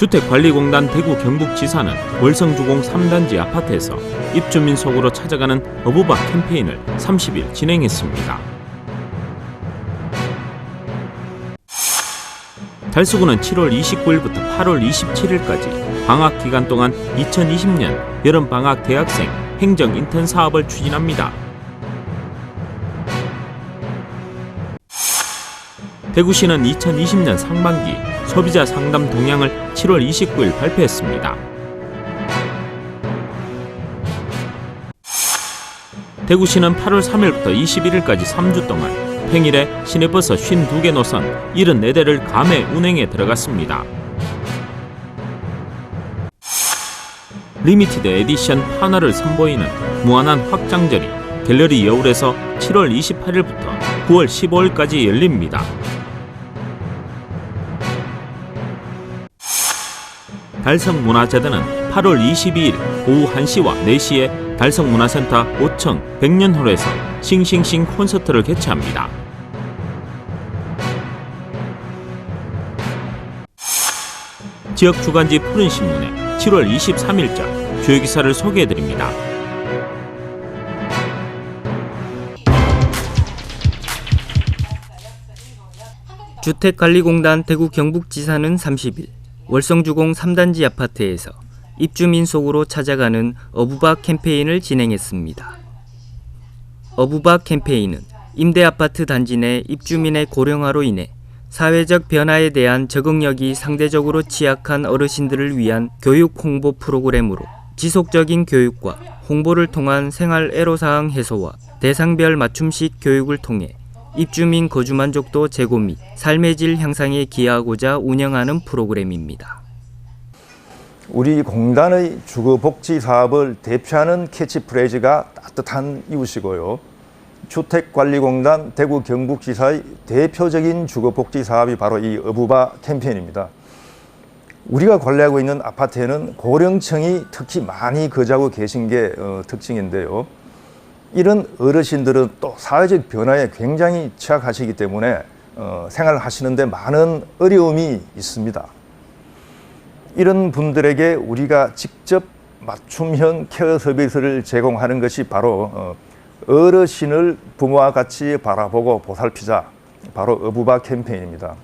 주택관리공단 대구 경북지사는 월성주공 3단지 아파트에서 입주민 속으로 찾아가는 어부박 캠페인을 30일 진행했습니다. 달수구는 7월 29일부터 8월 27일까지 방학 기간 동안 2020년 여름 방학 대학생 행정 인턴 사업을 추진합니다. 대구시는 2020년 상반기 소비자 상담 동향을 7월 29일 발표했습니다. 대구시는 8월 3일부터 21일까지 3주 동안 평일에 시내버스 52개 노선 74대를 감해 운행에 들어갔습니다. 리미티드 에디션 판화를 선보이는 무한한 확장절이 갤러리 여울에서 7월 28일부터 9월 15일까지 열립니다. 달성문화재단은 8월 22일 오후 1시와 4시에 달성문화센터 5층 백년홀에서 싱싱싱 콘서트를 개최합니다. 지역 주간지 푸른 신문에 7월 23일자 주요 기사를 소개해 드립니다. 주택관리공단 대구 경북지사는 30일 월성주공 3단지 아파트에서 입주민 속으로 찾아가는 어부박 캠페인을 진행했습니다. 어부박 캠페인은 임대 아파트 단지 내 입주민의 고령화로 인해 사회적 변화에 대한 적응력이 상대적으로 취약한 어르신들을 위한 교육 홍보 프로그램으로 지속적인 교육과 홍보를 통한 생활 애로사항 해소와 대상별 맞춤식 교육을 통해 입주민 거주 만족도 제고 및 삶의 질 향상에 기여하고자 운영하는 프로그램입니다. 우리 공단의 주거 복지 사업을 대표하는 캐치프레이즈가 따뜻한 이웃이고요. 주택관리공단 대구 경북지사의 대표적인 주거복지 사업이 바로 이 어부바 캠페인입니다. 우리가 관리하고 있는 아파트에는 고령층이 특히 많이 거주하고 계신 게 어, 특징인데요. 이런 어르신들은 또 사회적 변화에 굉장히 취약하시기 때문에 어, 생활하시는데 많은 어려움이 있습니다. 이런 분들에게 우리가 직접 맞춤형 케어 서비스를 제공하는 것이 바로 어, 어르신을 부모와 같이 바라보고 보살피자 바로 어부바 캠페인입니다.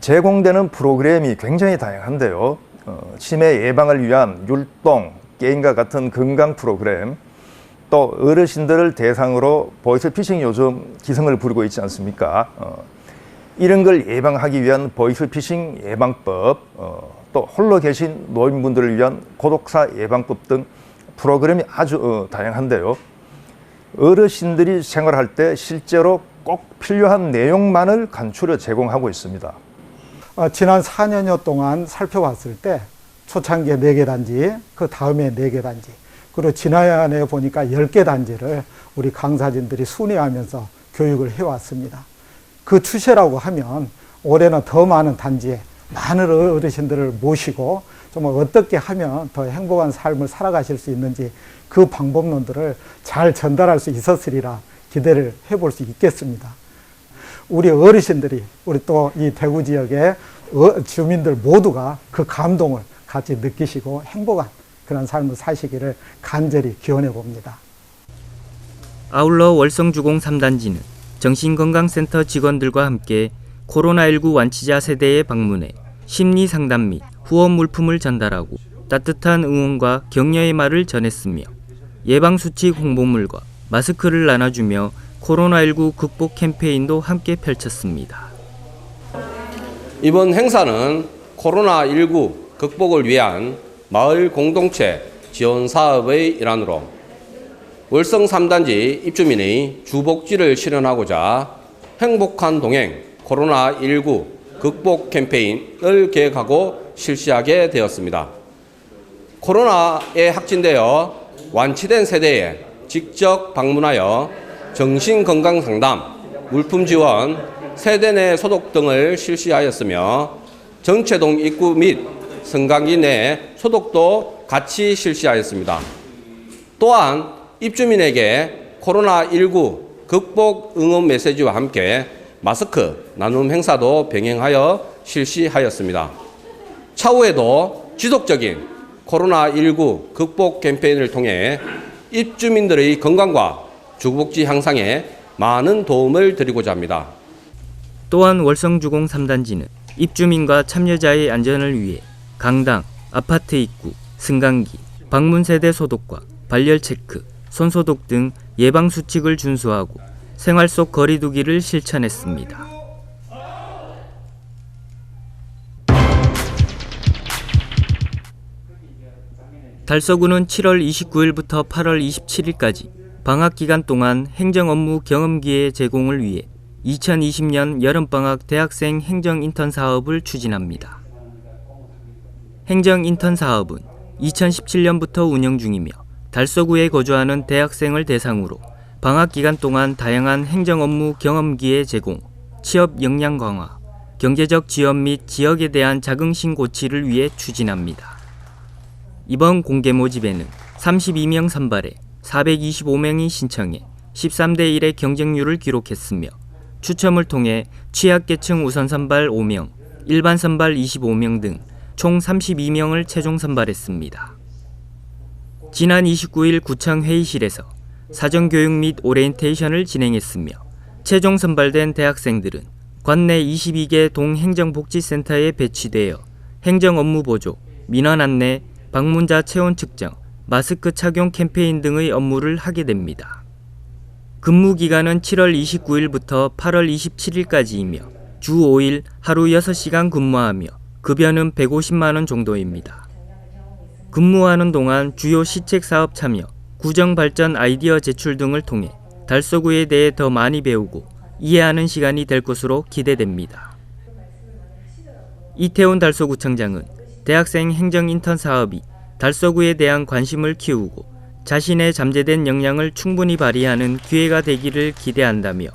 제공되는 프로그램이 굉장히 다양한데요. 어, 치매 예방을 위한 율동, 게임과 같은 건강 프로그램, 또 어르신들을 대상으로 보이스피싱 요즘 기승을 부리고 있지 않습니까? 어, 이런 걸 예방하기 위한 보이스피싱 예방법, 어, 또 홀로 계신 노인분들을 위한 고독사 예방법 등 프로그램이 아주 어, 다양한데요. 어르신들이 생활할 때 실제로 꼭 필요한 내용만을 간추려 제공하고 있습니다. 어, 지난 4년여 동안 살펴봤을 때 초창기에 4개 단지, 그 다음에 4개 단지, 그리고 지난해 보니까 10개 단지를 우리 강사진들이 순회하면서 교육을 해왔습니다. 그 추세라고 하면 올해는 더 많은 단지에 많은 어르신들을 모시고 정말 어떻게 하면 더 행복한 삶을 살아가실 수 있는지 그 방법론들을 잘 전달할 수 있었으리라 기대를 해볼 수 있겠습니다. 우리 어르신들이 우리 또 이 대구 지역의 어- 주민들 모두가 그 감동을 같이 느끼시고 행복한 그런 삶을 사시기를 간절히 기원해 봅니다. 아울러 월성주공 3단지는 정신건강센터 직원들과 함께 코로나19 완치자 세대에 방문해 심리 상담 및 후원 물품을 전달하고 따뜻한 응원과 격려의 말을 전했으며 예방수칙 홍보물과 마스크를 나눠주며 코로나19 극복 캠페인도 함께 펼쳤습니다. 이번 행사는 코로나19 극복을 위한 마을 공동체 지원 사업의 일환으로 월성 3단지 입주민의 주복지를 실현하고자 행복한 동행 코로나19 극복 캠페인을 계획하고 실시하게 되었습니다. 코로나에 확진되어 완치된 세대에 직접 방문하여 정신건강 상담, 물품 지원, 세대 내 소독 등을 실시하였으며 정체동 입구 및 승강기 내 소독도 같이 실시하였습니다. 또한 입주민에게 코로나19 극복 응원 메시지와 함께 마스크 나눔 행사도 병행하여 실시하였습니다. 차후에도 지속적인 코로나19 극복 캠페인을 통해 입주민들의 건강과 주거복지 향상에 많은 도움을 드리고자 합니다. 또한 월성주공 3단지는 입주민과 참여자의 안전을 위해 강당, 아파트 입구, 승강기, 방문 세대 소독과 발열 체크, 손소독 등 예방 수칙을 준수하고 생활 속 거리두기를 실천했습니다. 달서구는 7월 29일부터 8월 27일까지 방학 기간 동안 행정 업무 경험기회 제공을 위해 2020년 여름방학 대학생 행정 인턴 사업을 추진합니다. 행정 인턴 사업은 2017년부터 운영 중이며 달서구에 거주하는 대학생을 대상으로 방학 기간 동안 다양한 행정 업무 경험 기회 제공, 취업 역량 강화, 경제적 지원 및 지역에 대한 자긍심 고취를 위해 추진합니다. 이번 공개 모집에는 32명 선발에 425명이 신청해 13대 1의 경쟁률을 기록했으며 추첨을 통해 취약계층 우선 선발 5명, 일반 선발 25명 등 총 32명을 최종 선발했습니다. 지난 29일 구청 회의실에서 사전 교육 및 오리엔테이션을 진행했으며 최종 선발된 대학생들은 관내 22개 동행정복지센터에 배치되어 행정 업무 보조, 민원 안내, 방문자 체온 측정, 마스크 착용 캠페인 등의 업무를 하게 됩니다. 근무 기간은 7월 29일부터 8월 27일까지이며 주 5일 하루 6시간 근무하며 급여는 150만 원 정도입니다. 근무하는 동안 주요 시책 사업 참여, 구정 발전 아이디어 제출 등을 통해 달서구에 대해 더 많이 배우고 이해하는 시간이 될 것으로 기대됩니다. 이태원 달서구청장은 대학생 행정 인턴 사업이 달서구에 대한 관심을 키우고 자신의 잠재된 역량을 충분히 발휘하는 기회가 되기를 기대한다며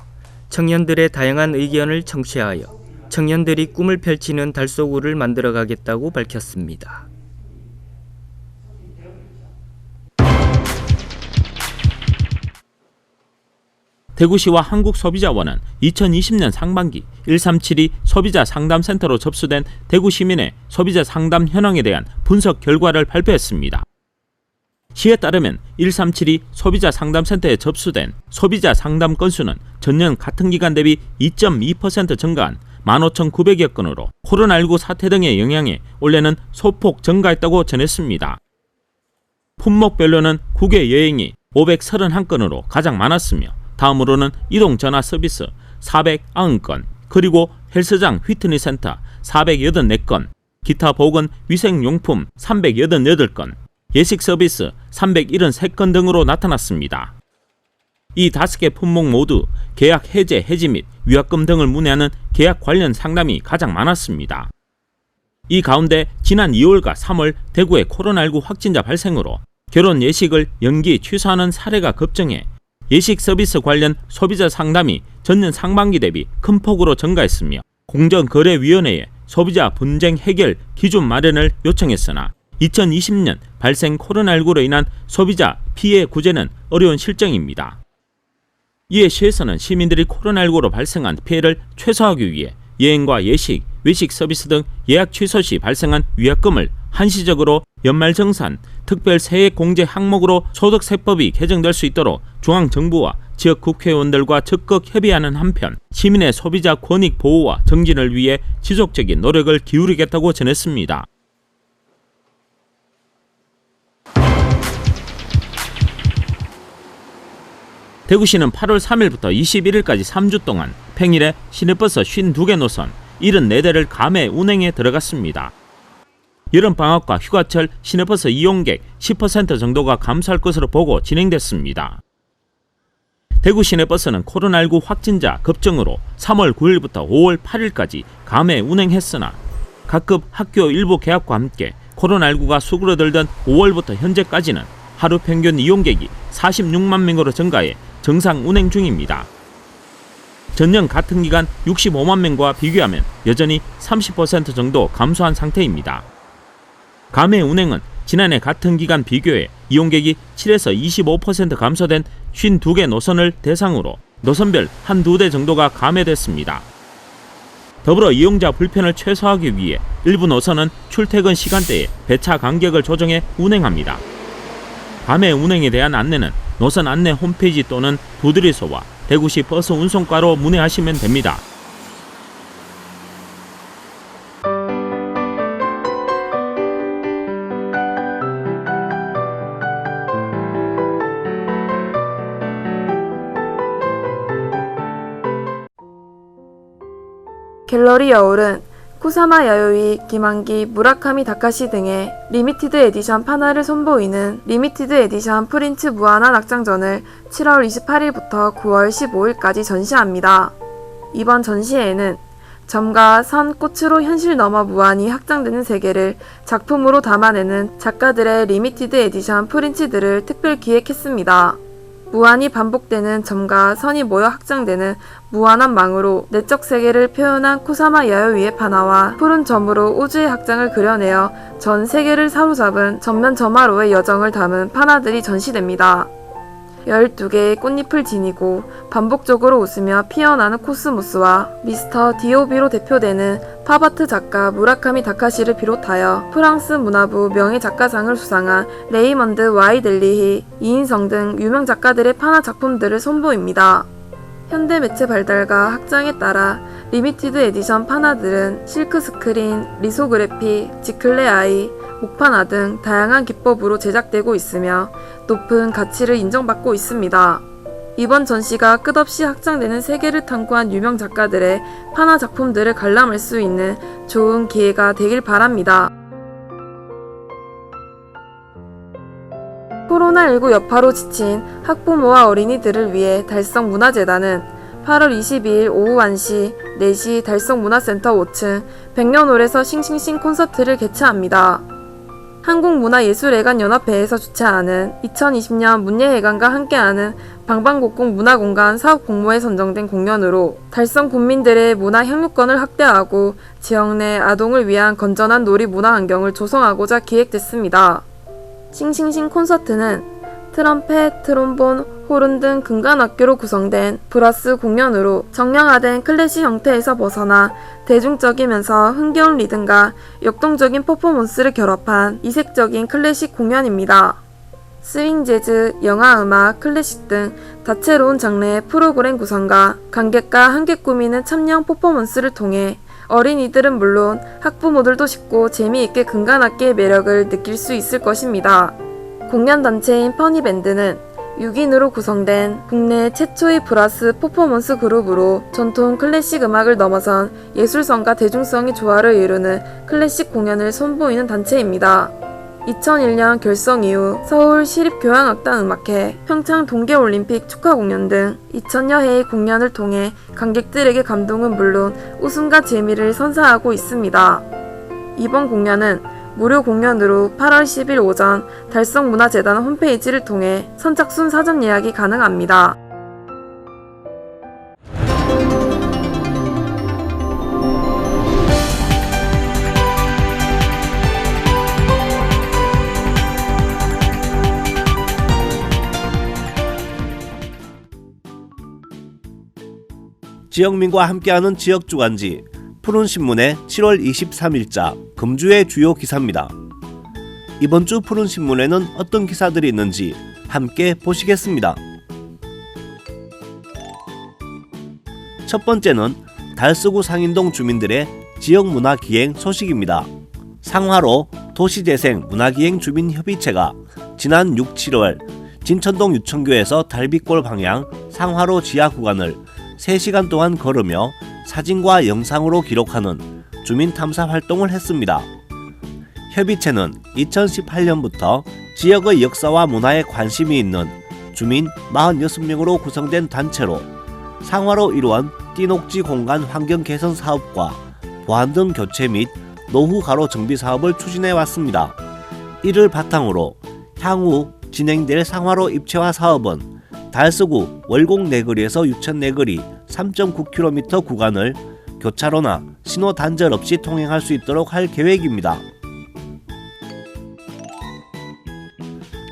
청년들의 다양한 의견을 청취하여 청년들이 꿈을 펼치는 달서구를 만들어가겠다고 밝혔습니다. 대구시와 한국소비자원은 2020년 상반기 1372 소비자 상담센터로 접수된 대구 시민의 소비자 상담 현황에 대한 분석 결과를 발표했습니다. 시에 따르면 1372 소비자 상담센터에 접수된 소비자 상담 건수는 전년 같은 기간 대비 2.2% 증가한 15,900여 건으로 코로나19 사태 등의 영향에 올해는 소폭 증가했다고 전했습니다. 품목별로는 국외 여행이 531건으로 가장 많았으며 다음으로는 이동 전화 서비스 490건, 그리고 헬스장 휘트니 센터 484건, 기타 보건 위생용품 388건, 예식 서비스 373건 등으로 나타났습니다. 이 다섯 개 품목 모두 계약 해제, 해지 및 위약금 등을 문의하는 계약 관련 상담이 가장 많았습니다. 이 가운데 지난 2월과 3월 대구의 코로나19 확진자 발생으로 결혼 예식을 연기 취소하는 사례가 급증해 예식 서비스 관련 소비자 상담이 전년 상반기 대비 큰 폭으로 증가했으며 공정거래위원회에 소비자 분쟁 해결 기준 마련을 요청했으나 2020년 발생 코로나19로 인한 소비자 피해 구제는 어려운 실정입니다. 이에 시에서는 시민들이 코로나19로 발생한 피해를 최소화하기 위해 여행과 예식, 외식 서비스 등 예약 취소 시 발생한 위약금을 한시적으로 연말정산, 특별 세액 공제 항목으로 소득세법이 개정될 수 있도록 중앙정부와 지역 국회의원들과 적극 협의하는 한편 시민의 소비자 권익 보호와 정진을 위해 지속적인 노력을 기울이겠다고 전했습니다. 대구시는 8월 3일부터 21일까지 3주 동안 평일에 시내버스 52개 노선 74대를 감해 운행에 들어갔습니다. 여름 방학과 휴가철 시내버스 이용객 10% 정도가 감소할 것으로 보고 진행됐습니다. 대구 시내버스는 코로나19 확진자 급증으로 3월 9일부터 5월 8일까지 감해 운행했으나 각급 학교 일부 개학과 함께 코로나19가 수그러들던 5월부터 현재까지는 하루 평균 이용객이 46만 명으로 증가해 정상 운행 중입니다. 전년 같은 기간 65만 명과 비교하면 여전히 30% 정도 감소한 상태입니다. 감해 운행은 지난해 같은 기간 비교해 이용객이 7에서 25% 감소된 52개 노선을 대상으로 노선별 한두 대 정도가 감해됐습니다. 더불어 이용자 불편을 최소화하기 위해 일부 노선은 출퇴근 시간대에 배차 간격을 조정해 운행합니다. 밤에 운행에 대한 안내는 노선 안내 홈페이지 또는 도드리소와 대구시 버스 운송과로 문의하시면 됩니다. 갤러리 여울은 쿠사마 야요이, 기만기, 무라카미 다카시 등의 리미티드 에디션 판화를 선보이는 리미티드 에디션 프린츠 무한한 악장전을 7월 28일부터 9월 15일까지 전시합니다. 이번 전시회에는 점과 선, 꽃으로 현실 넘어 무한히 확장되는 세계를 작품으로 담아내는 작가들의 리미티드 에디션 프린츠들을 특별 기획했습니다. 무한히 반복되는 점과 선이 모여 확장되는 무한한 망으로 내적 세계를 표현한 쿠사마 야요위의 판화와 푸른 점으로 우주의 확장을 그려내어 전 세계를 사로잡은 전면 점화로의 여정을 담은 판화들이 전시됩니다. 12개의 꽃잎을 지니고 반복적으로 웃으며 피어나는 코스모스와 미스터 디오비로 대표되는 팝아트 작가 무라카미 다카시를 비롯하여 프랑스 문화부 명예작가상을 수상한 레이먼드 와이델리히, 이인성 등 유명 작가들의 판화 작품들을 선보입니다. 현대 매체 발달과 확장에 따라 리미티드 에디션 판화들은 실크 스크린, 리소그래피, 지클레 아이, 목판화 등 다양한 기법으로 제작되고 있으며 높은 가치를 인정받고 있습니다. 이번 전시가 끝없이 확장되는 세계를 탐구한 유명 작가들의 판화 작품들을 관람할 수 있는 좋은 기회가 되길 바랍니다. 코로나19 여파로 지친 학부모와 어린이들을 위해 달성문화재단은 8월 22일 오후 1시 4시 달성문화센터 5층 백년홀에서 싱싱싱 콘서트를 개최합니다. 한국문화예술애관연합회에서 주최하는 2020년 문예회관과 함께하는 방방곡곡 문화공간 사업 공모에 선정된 공연으로 달성 국민들의 문화 향유권을 확대하고 지역 내 아동을 위한 건전한 놀이 문화 환경을 조성하고자 기획됐습니다. 싱싱싱 콘서트는 트럼펫, 트롬본, 호른 등 금관악기로 구성된 브라스 공연으로 정량화된 클래식 형태에서 벗어나 대중적이면서 흥겨운 리듬과 역동적인 퍼포먼스를 결합한 이색적인 클래식 공연입니다. 스윙 재즈, 영화 음악, 클래식 등 다채로운 장르의 프로그램 구성과 관객과 함께 꾸미는 참여형 퍼포먼스를 통해 어린이들은 물론 학부모들도 쉽고 재미있게 금관악기의 매력을 느낄 수 있을 것입니다. 공연 단체인 퍼니밴드는 6인으로 구성된 국내 최초의 브라스 퍼포먼스 그룹으로 전통 클래식 음악을 넘어선 예술성과 대중성의 조화를 이루는 클래식 공연을 선보이는 단체입니다. 2001년 결성 이후 서울 시립교향악단 음악회, 평창 동계올림픽 축하 공연 등 2000여 회의 공연을 통해 관객들에게 감동은 물론 웃음과 재미를 선사하고 있습니다. 이번 공연은 무료 공연으로 8월 10일 오전 달성문화재단 홈페이지를 통해 선착순 사전 예약이 가능합니다. 지역민과 함께하는 지역 주간지 푸른 신문의 7월 23일자 금주의 주요 기사입니다. 이번 주 푸른 신문에는 어떤 기사들이 있는지 함께 보시겠습니다. 첫 번째는 달서구 상인동 주민들의 지역 문화 기행 소식입니다. 상화로 도시재생 문화기행 주민협의체가 지난 6, 7월 진천동 유천교에서 달빛골 방향 상화로 지하 구간을 3시간 동안 걸으며 사진과 영상으로 기록하는 주민 탐사 활동을 했습니다. 협의체는 2018년부터 지역의 역사와 문화에 관심이 있는 주민 46명으로 구성된 단체로 상화로 이루한 띠녹지 공간 환경 개선 사업과 보안등 교체 및 노후 가로 정비 사업을 추진해 왔습니다. 이를 바탕으로 향후 진행될 상화로 입체화 사업은 달서구 월곡 내거리에서 유천 내거리 3.9km 구간을 교차로나 신호 단절 없이 통행할 수 있도록 할 계획입니다.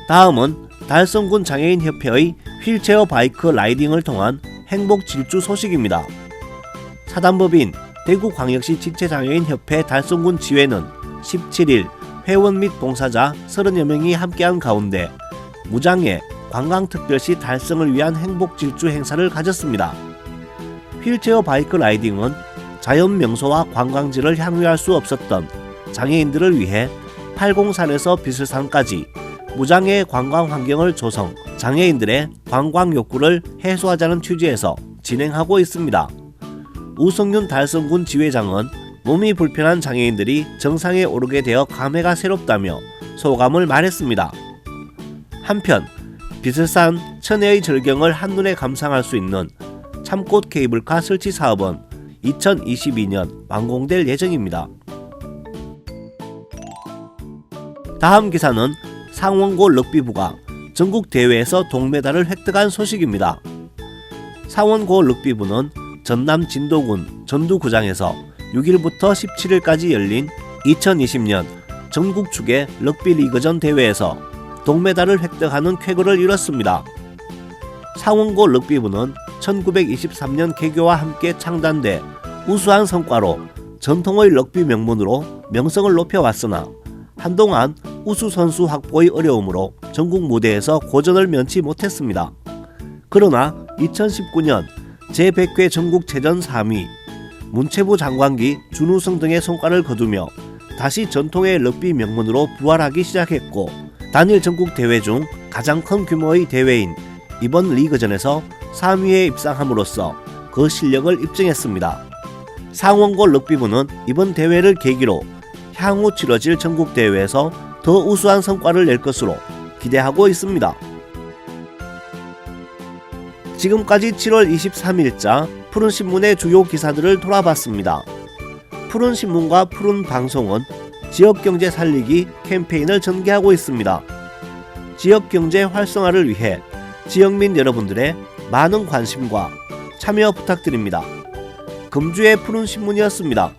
다음은 달성군 장애인협회의 휠체어 바이크 라이딩을 통한 행복 질주 소식입니다. 사단법인 대구광역시 지체장애인협회 달성군 지회는 17일 회원 및 봉사자 30여 명이 함께한 가운데 무장애 관광특별시 달성을 위한 행복 질주 행사를 가졌습니다. 휠체어 바이크 라이딩은 자연 명소와 관광지를 향유할 수 없었던 장애인들을 위해 팔공산에서 비슬산까지 무장애 관광 환경을 조성, 장애인들의 관광 욕구를 해소하자는 취지에서 진행하고 있습니다. 우성윤 달성군 지회장은 몸이 불편한 장애인들이 정상에 오르게 되어 감회가 새롭다며 소감을 말했습니다. 한편 비슬산 천혜의 절경을 한눈에 감상할 수 있는 참꽃 케이블카 설치 사업은 2022년 완공될 예정입니다. 다음 기사는 상원고 럭비부가 전국 대회에서 동메달을 획득한 소식입니다. 상원고 럭비부는 전남 진도군 전두구장에서 6일부터 17일까지 열린 2020년 전국 축의 럭비 리그전 대회에서 동메달을 획득하는 쾌거를 이뤘습니다. 상원고 럭비부는 1923년 개교와 함께 창단돼 우수한 성과로 전통의 럭비 명문으로 명성을 높여왔으나 한동안 우수 선수 확보의 어려움으로 전국 무대에서 고전을 면치 못했습니다. 그러나 2019년 제100회 전국체전 3위, 문체부 장관기 준우승 등의 성과를 거두며 다시 전통의 럭비 명문으로 부활하기 시작했고 단일 전국 대회 중 가장 큰 규모의 대회인 이번 리그전에서 3위에 입상함으로써 그 실력을 입증했습니다. 상원고 럭비부는 이번 대회를 계기로 향후 치러질 전국 대회에서 더 우수한 성과를 낼 것으로 기대하고 있습니다. 지금까지 7월 23일자 푸른 신문의 주요 기사들을 돌아봤습니다. 푸른 신문과 푸른 방송은 지역 경제 살리기 캠페인을 전개하고 있습니다. 지역 경제 활성화를 위해 지역민 여러분들의 많은 관심과 참여 부탁드립니다. 금주의 푸른 신문이었습니다.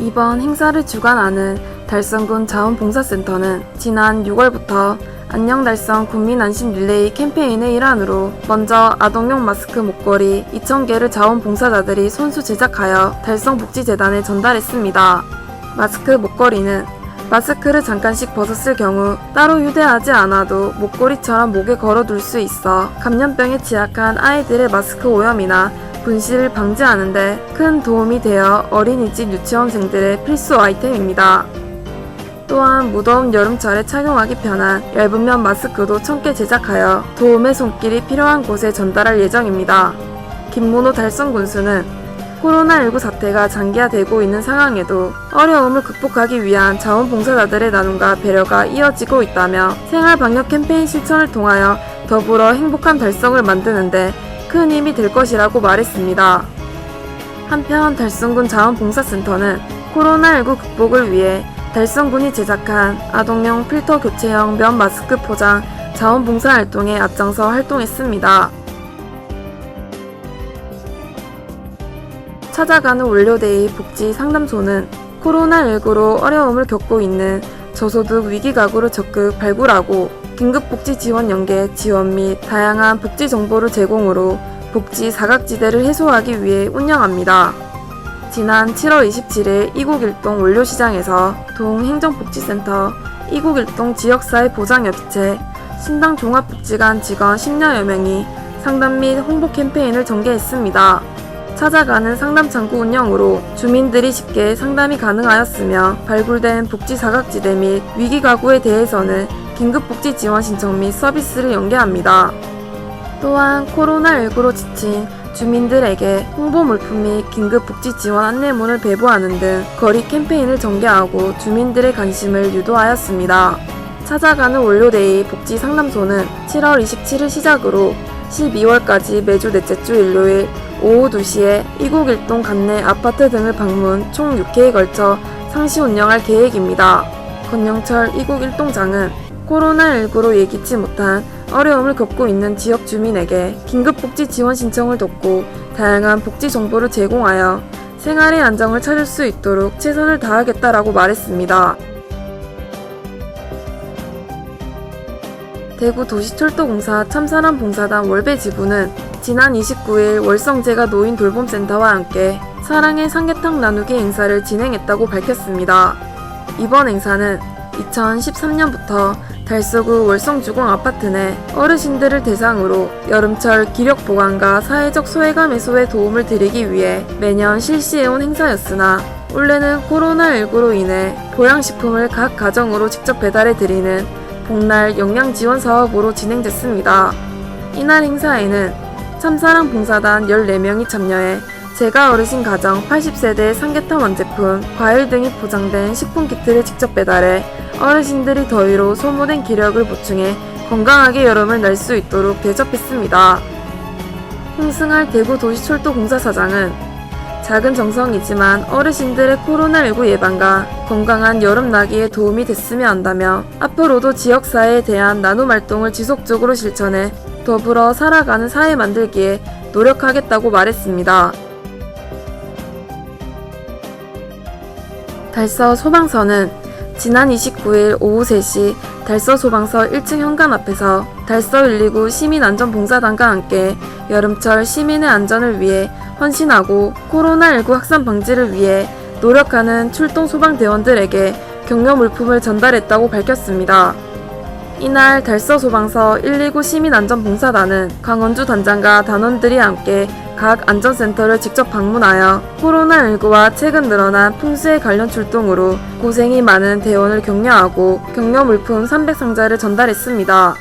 이번 행사를 주관하는 달성군 자원봉사센터는 지난 6월부터 안녕 달성 국민 안심 릴레이 캠페인의 일환으로 먼저 아동용 마스크 목걸이 2,000개를 자원봉사자들이 손수 제작하여 달성복지재단에 전달했습니다. 마스크 목걸이는 마스크를 잠깐씩 벗었을 경우 따로 휴대하지 않아도 목걸이처럼 목에 걸어둘 수 있어 감염병에 취약한 아이들의 마스크 오염이나 분실을 방지하는데 큰 도움이 되어 어린이집 유치원생들의 필수 아이템입니다. 또한 무더운 여름철에 착용하기 편한 얇은 면 마스크도 1000개 제작하여 도움의 손길이 필요한 곳에 전달할 예정입니다. 김문호 달성 군수는 코로나19 사태가 장기화되고 있는 상황에도 어려움을 극복하기 위한 자원봉사자들의 나눔과 배려가 이어지고 있다며 생활 방역 캠페인 실천을 통하여 더불어 행복한 달성을 만드는데 큰 힘이 될 것이라고 말했습니다. 한편 달성군 자원봉사센터는 코로나19 극복을 위해 달성군이 제작한 아동용 필터 교체형 면 마스크 포장 자원봉사 활동에 앞장서 활동했습니다. 찾아가는 원료데이 복지 상담소는 코로나19로 어려움을 겪고 있는 저소득 위기 가구를 적극 발굴하고 긴급복지 지원 연계 지원 및 다양한 복지 정보를 제공으로 복지 사각지대를 해소하기 위해 운영합니다. 지난 7월 27일 이곡일동 원료시장에서 동행정복지센터 이곡일동 지역사회 보장협의체 신당 종합복지관 직원 10여여 명이 상담 및 홍보 캠페인을 전개했습니다. 찾아가는 상담 창구 운영으로 주민들이 쉽게 상담이 가능하였으며 발굴된 복지 사각지대 및 위기 가구에 대해서는 긴급 복지 지원 신청 및 서비스를 연계합니다. 또한 코로나19로 지친 주민들에게 홍보 물품 및 긴급 복지 지원 안내문을 배부하는 등 거리 캠페인을 전개하고 주민들의 관심을 유도하였습니다. 찾아가는 원료데이 복지 상담소는 7월 27일 시작으로 12월까지 매주 넷째 주 일요일 오후 2시에 이곡일동 관내 아파트 등을 방문 총 6회에 걸쳐 상시 운영할 계획입니다. 권영철 이국 일동장은 코로나19로 예기치 못한 어려움을 겪고 있는 지역 주민에게 긴급복지 지원 신청을 돕고 다양한 복지 정보를 제공하여 생활의 안정을 찾을 수 있도록 최선을 다하겠다라고 말했습니다. 대구 도시철도공사 참사람 봉사단 월배 지부는 지난 29일 월성제가 노인 돌봄센터와 함께 사랑의 삼계탕 나누기 행사를 진행했다고 밝혔습니다. 이번 행사는 2013년부터 달서구 월성주공 아파트 내 어르신들을 대상으로 여름철 기력 보강과 사회적 소외감 해소에 도움을 드리기 위해 매년 실시해온 행사였으나 올해는 코로나19로 인해 보양식품을 각 가정으로 직접 배달해 드리는 복날 영양 지원 사업으로 진행됐습니다. 이날 행사에는 참사랑 봉사단 14명이 참여해 제가 어르신 가정 80세대 삼계탕 원제품, 과일 등이 포장된 식품 키트를 직접 배달해 어르신들이 더위로 소모된 기력을 보충해 건강하게 여름을 날 수 있도록 대접했습니다. 홍승할 대구 도시철도공사 사장은 작은 정성이지만 어르신들의 코로나19 예방과 건강한 여름 나기에 도움이 됐으면 한다며 앞으로도 지역사회에 대한 나눔 활동을 지속적으로 실천해 더불어 살아가는 사회 만들기에 노력하겠다고 말했습니다. 달서 소방서는 지난 29일 오후 3시 달서 소방서 1층 현관 앞에서 달서 129 시민안전봉사단과 함께 여름철 시민의 안전을 위해 헌신하고 코로나19 확산 방지를 위해 노력하는 출동 소방대원들에게 격려 물품을 전달했다고 밝혔습니다. 이날 달서 소방서 129 시민안전봉사단은 강원주 단장과 단원들이 함께 각 안전센터를 직접 방문하여 코로나19와 최근 늘어난 풍수에 관련 출동으로 고생이 많은 대원을 격려하고 격려 물품 300상자를 전달했습니다.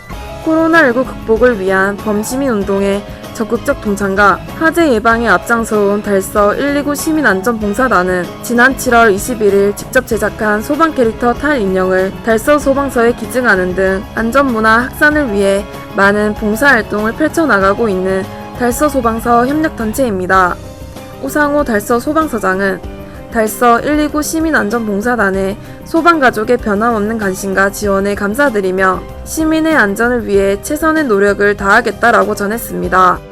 코로나19 극복을 위한 범시민 운동에 적극적 동참과 화재 예방에 앞장서온 달서 129 시민안전봉사단은 지난 7월 21일 직접 제작한 소방 캐릭터 탈 인형을 달서 소방서에 기증하는 등 안전문화 확산을 위해 많은 봉사활동을 펼쳐나가고 있는 달서 소방서 협력단체입니다. 우상호 달서 소방서장은 달서 129 시민안전봉사단의 소방가족의 변함없는 관심과 지원에 감사드리며 시민의 안전을 위해 최선의 노력을 다하겠다라고 전했습니다.